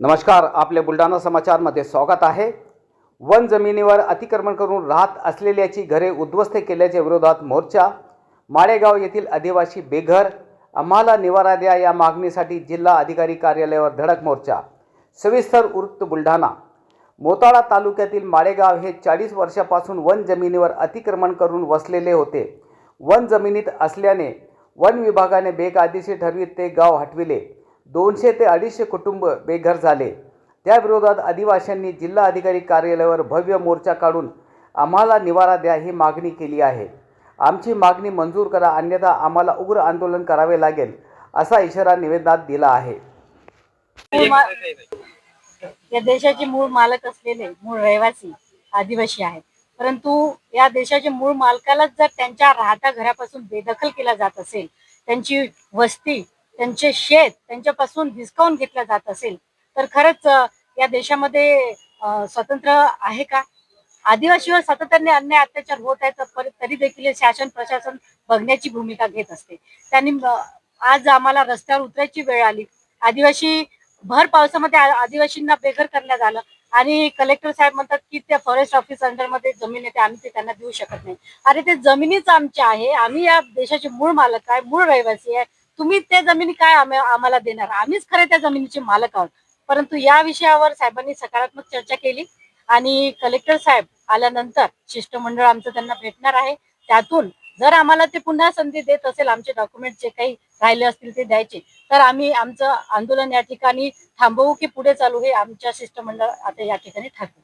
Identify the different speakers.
Speaker 1: नमस्कार आपले बुलढाणा समाचारमध्ये स्वागत आहे. वन जमिनीवर अतिक्रमण करून राहत असलेल्याची घरे उद्ध्वस्त केल्याच्या विरोधात मोर्चा माळेगाव येथील आदिवासी बेघर आम्हाला निवारा द्या या मागणीसाठी जिल्हा अधिकारी कार्यालयावर धडक मोर्चा. सविस्तर वृत्त बुलढाणा. मोताळा तालुक्यातील माळेगाव हे चाळीस वर्षापासून वन जमिनीवर अतिक्रमण करून वसलेले होते. वन जमिनीत असल्याने वन विभागाने बेकायदेशीर ठरवीत ते गाव हटविले. दोनशे ते अडीचशे कुटुंब बेघर झाले. त्या विरोधात आदिवासींनी जिल्हा अधिकारी कार्यालयावर भव्य मोर्चा काढून आम्हाला निवारा द्या ही मागणी केली आहे. आमची मागणी मंजूर करा अन्यथा आम्हाला उग्र आंदोलन करावे लागेल असा इशारा निवेदनात दिला आहे.
Speaker 2: या देशाचे मूळ मालक असलेले मूळ रहिवासी आदिवासी आहेत. परंतु या देशाचे मूळ मालकालाच जर त्यांच्या राहत्या घरापासून बेदखल केला जात असेल त्यांची वस्ती त्यांचे शेत त्यांच्यापासून हिसकावून घेतलं जात असेल तर खरंच या देशामध्ये स्वतंत्र आहे का? आदिवासीवर सातत्याने अन्याय अत्याचार होत आहे तर तरी देखील शासन प्रशासन बघण्याची भूमिका घेत असते. त्यांनी आज आम्हाला रस्त्यावर उतरायची वेळ आली. आदिवासी भर पावसामध्ये आदिवासींना बेघर करण्यात आलं. आणि कलेक्टर साहेब म्हणतात की त्या फॉरेस्ट ऑफिस अंडरमध्ये जमीन येते आम्ही ते त्यांना देऊ शकत नाही. अरे ते जमिनीच आमच्या आहे. आम्ही या देशाचे मूळ मालक आहे मूळ रहिवासी आहे. तुम्ही त्या जमिनी काय आम्हाला देणार? आम्हीच खरे त्या जमिनीचे मालक आहोत. परंतु या विषयावर साहेबांनी सकारात्मक चर्चा केली आणि कलेक्टर साहेब आल्यानंतर शिष्टमंडळ आमचं त्यांना भेटणार आहे. त्यातून जर आम्हाला ते पुन्हा संधी देत असेल आमचे डॉक्युमेंट जे काही राहिले असतील ते द्यायचे तर आम्ही आमचं आंदोलन या ठिकाणी थांबवू की पुढे चालू हे आमच्या शिष्टमंडळ आता या ठिकाणी ठरवू.